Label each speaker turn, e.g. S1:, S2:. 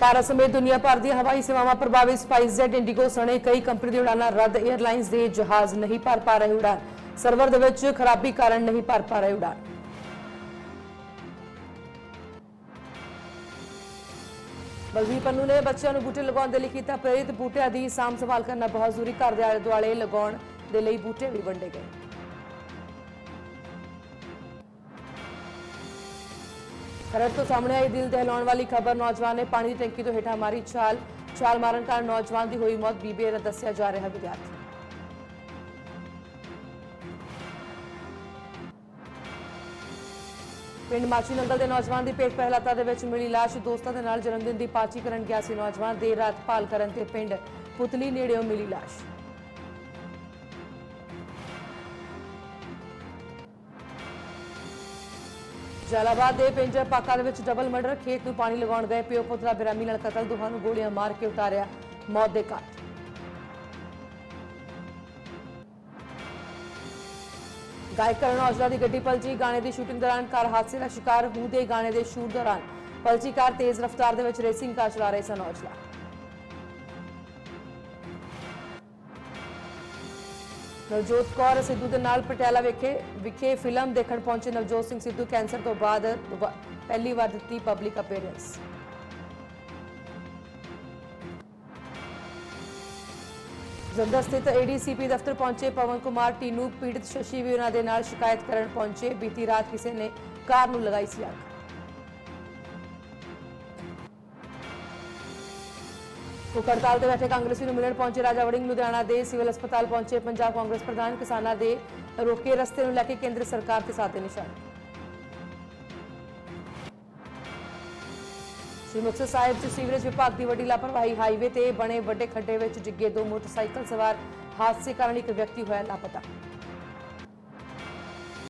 S1: ਭਾਰਤ ਸਮੇਤ ਦੁਨੀਆ ਭਰ ਦੀਆਂ ਹਵਾਈ ਸੇਵਾਵਾਂ ਪ੍ਰਭਾਵਿਤ ਸਪਾਈਸਜੈਟ ਇੰਡੀਗੋ ਸਣੇ ਕਈ ਕੰਪਨੀ ਦੀਆਂ ਉਡਾਨਾਂ ਰੱਦ 에ਅਰਲਾਈਨਸ ਦੇ ਜਹਾਜ਼ ਨਹੀਂ ਭਰ ਪਾ ਰਹੇ ਉਡਾਨ ਸਰਵਰ ਦੇ ਵਿੱਚ ਖਰਾਬੀ ਕਾਰਨ ਨਹੀਂ ਭਰ ਪਾ ਰਹੇ ਉਡਾਨ ਬਲਵੀਰ ਪੰਨੂ ਨੇ ਬੱਚਿਆਂ ਨੂੰ ਬੂਟੇ ਲਗਾਉਣ ਦੇ ਲਈ ਕੀਤਾ ਪ੍ਰੇਰਿਤ। ਬੂਟਿਆਂ ਦੀ ਸਾਂਭ ਸੰਭਾਲ ਕਰਨਾ ਬਹੁਤ ਜ਼ਰੂਰੀ। ਘਰ ਦੇ ਆਲੇ ਦੁਆਲੇ ਲਗਾਉਣ ਦੇ ਲਈ ਬੂਟੇ ਵੀ ਵੰਡੇ ਗਏ। ਖਰੜ ਤੋਂ ਸਾਹਮਣੇ ਆਈ ਦਿਲ ਦਹਿਲਾਉਣ ਵਾਲੀ ਖਬਰ, ਨੌਜਵਾਨ ਨੇ ਪਾਣੀ ਦੀ ਟੈਂਕੀ ਤੋਂ ਹੇਠਾਂ ਮਾਰੀ ਛਾਲ। ਛਾਲ ਮਾਰਨ ਕਾਰਨ ਨੌਜਵਾਨ ਦੀ ਹੋਈ ਮੌਤ ਬੀਬੀਏ ਦਾ ਦੱਸਿਆ ਜਾ ਰਿਹਾ ਵਿਦਿਆਰਥੀ ਪਿੰਡ ਮਾਚੀ ਨੰਗਲ ਦੇ ਨੌਜਵਾਨ ਦੀ ਪੇਟ ਪਹਿਲਾਤਾ ਦੇ ਵਿੱਚ ਮਿਲੀ ਲਾਸ਼। ਦੋਸਤਾਂ ਦੇ ਨਾਲ ਜਨਮਦਿਨ ਦੀ ਪਾਰਟੀ ਕਰਨ ਗਿਆ ਸੀ ਨੌਜਵਾਨ। ਦੇਰ ਰਾਤ ਭਾਲ ਕਰਨ ਤੇ ਪਿੰਡ ਪੁਤਲੀ ਨੇੜਿਓਂ ਮਿਲੀ ਲਾਸ਼। ਜਲਾਲਾਬਾਦ ਦੇ ਪਿੰਡ ਪਾਕਾ ਦੇ ਵਿੱਚ ਡਬਲ ਮਰਡਰ ਖੇਤ ਨੂੰ ਪਾਣੀ ਲਗਾਉਣ ਗਏ। ਪਿਓ ਪੁੱਤਰਾ ਬੇਰਹਿਮੀ ਨਾਲ ਕਤਲ, ਦੋਹਾਂ ਨੂੰ ਗੋਲੀਆਂ ਮਾਰ ਕੇ ਉਤਾਰਿਆ, ਮੌਤ ਦੇ ਘਾਟ। ਗਾਇਕ ਕਰਨ ਔਜਲਾ ਦੀ ਗੱਡੀ ਪਲਟੀ, ਗਾਣੇ ਦੀ ਸ਼ੂਟਿੰਗ ਦੌਰਾਨ ਕਾਰ ਹਾਦਸੇ ਦਾ ਸ਼ਿਕਾਰ ਹੂ ਦੇ ਗਾਣੇ ਦੇ ਸ਼ੂਟ ਦੌਰਾਨ ਪਲਟੀ ਕਾਰ ਤੇਜ਼ ਰਫ਼ਤਾਰ ਦੇ ਵਿੱਚ ਰੇਸਿੰਗ ਕਾਰ ਚਲਾ ਰਹੇ ਸਨ ਔਜਲਾ ਨਵਜੋਤ ਕੌਰ ਸਿੱਧੂ ਦੇ ਨਾਲ ਪਟਿਆਲਾ ਵਿਖੇ ਵਿਖੇ ਫਿਲਮ ਦੇਖਣ ਪਹੁੰਚੇ ਨਵਜੋਤ ਸਿੰਘ ਸਿੱਧੂ ਕੈਂਸਰ ਤੋਂ ਬਾਅਦ ਪਹਿਲੀ ਵਾਰ ਦਿੱਤੀ ਪਬਲਿਕ ਅਪੀਅਰੈਂਸ ਜੰਦਰ ਸਥਿਤ ਏਡੀਸੀਪੀ ਦਫ਼ਤਰ ਪਹੁੰਚੇ ਪਵਨ ਕੁਮਾਰ ਟੀਨੂ, ਪੀੜਤ ਸ਼ਸ਼ੀ ਵੀ ਉਹਨਾਂ ਦੇ ਨਾਲ ਸ਼ਿਕਾਇਤ ਕਰਨ ਪਹੁੰਚੇ, ਬੀਤੀ ਰਾਤ ਕਿਸੇ ਨੇ ਕਾਰ ਨੂੰ ਲਗਾਈ ਸੀ ਅੱਗ। ਭੁੱਖ ਹੜਤਾਲ ਤੇ ਬੈਠੇ ਕਾਂਗਰਸੀ ਨੂੰ ਮਿਲਣ ਪਹੁੰਚੇ ਰਾਜਾ ਵੜਿੰਗ ਲੁਧਿਆਣਾ ਦੇ ਸਿਵਲ ਹਸਪਤਾਲ ਪਹੁੰਚੇ ਪੰਜਾਬ ਕਾਂਗਰਸ ਪ੍ਰਧਾਨ ਕਿਸਾਨਾਂ ਦੇ ਰੋਕੇ ਰਸਤੇ ਨੂੰ ਲੈ ਕੇ ਕੇਂਦਰ ਸਰਕਾਰ ਤੇ ਸਾਧੇ ਨਿਸ਼ਾਨੇ। ਸ਼੍ਰੀ ਮੁਕਤਸਰ ਸਾਹਿਬ ਚ ਸੀਵਰੇਜ ਵਿਭਾਗ ਦੀ ਵੱਡੀ ਲਾਪਰਵਾਹੀ ਹਾਈਵੇ ਤੇ ਬਣੇ ਵੱਡੇ ਖੱਡੇ ਵਿੱਚ ਡਿੱਗੇ ਦੋ ਮੋਟਰਸਾਈਕਲ ਸਵਾਰ ਹਾਦਸੇ ਕਾਰਨ ਇੱਕ ਵਿਅਕਤੀ ਹੋਇਆ ਲਾਪਤਾ।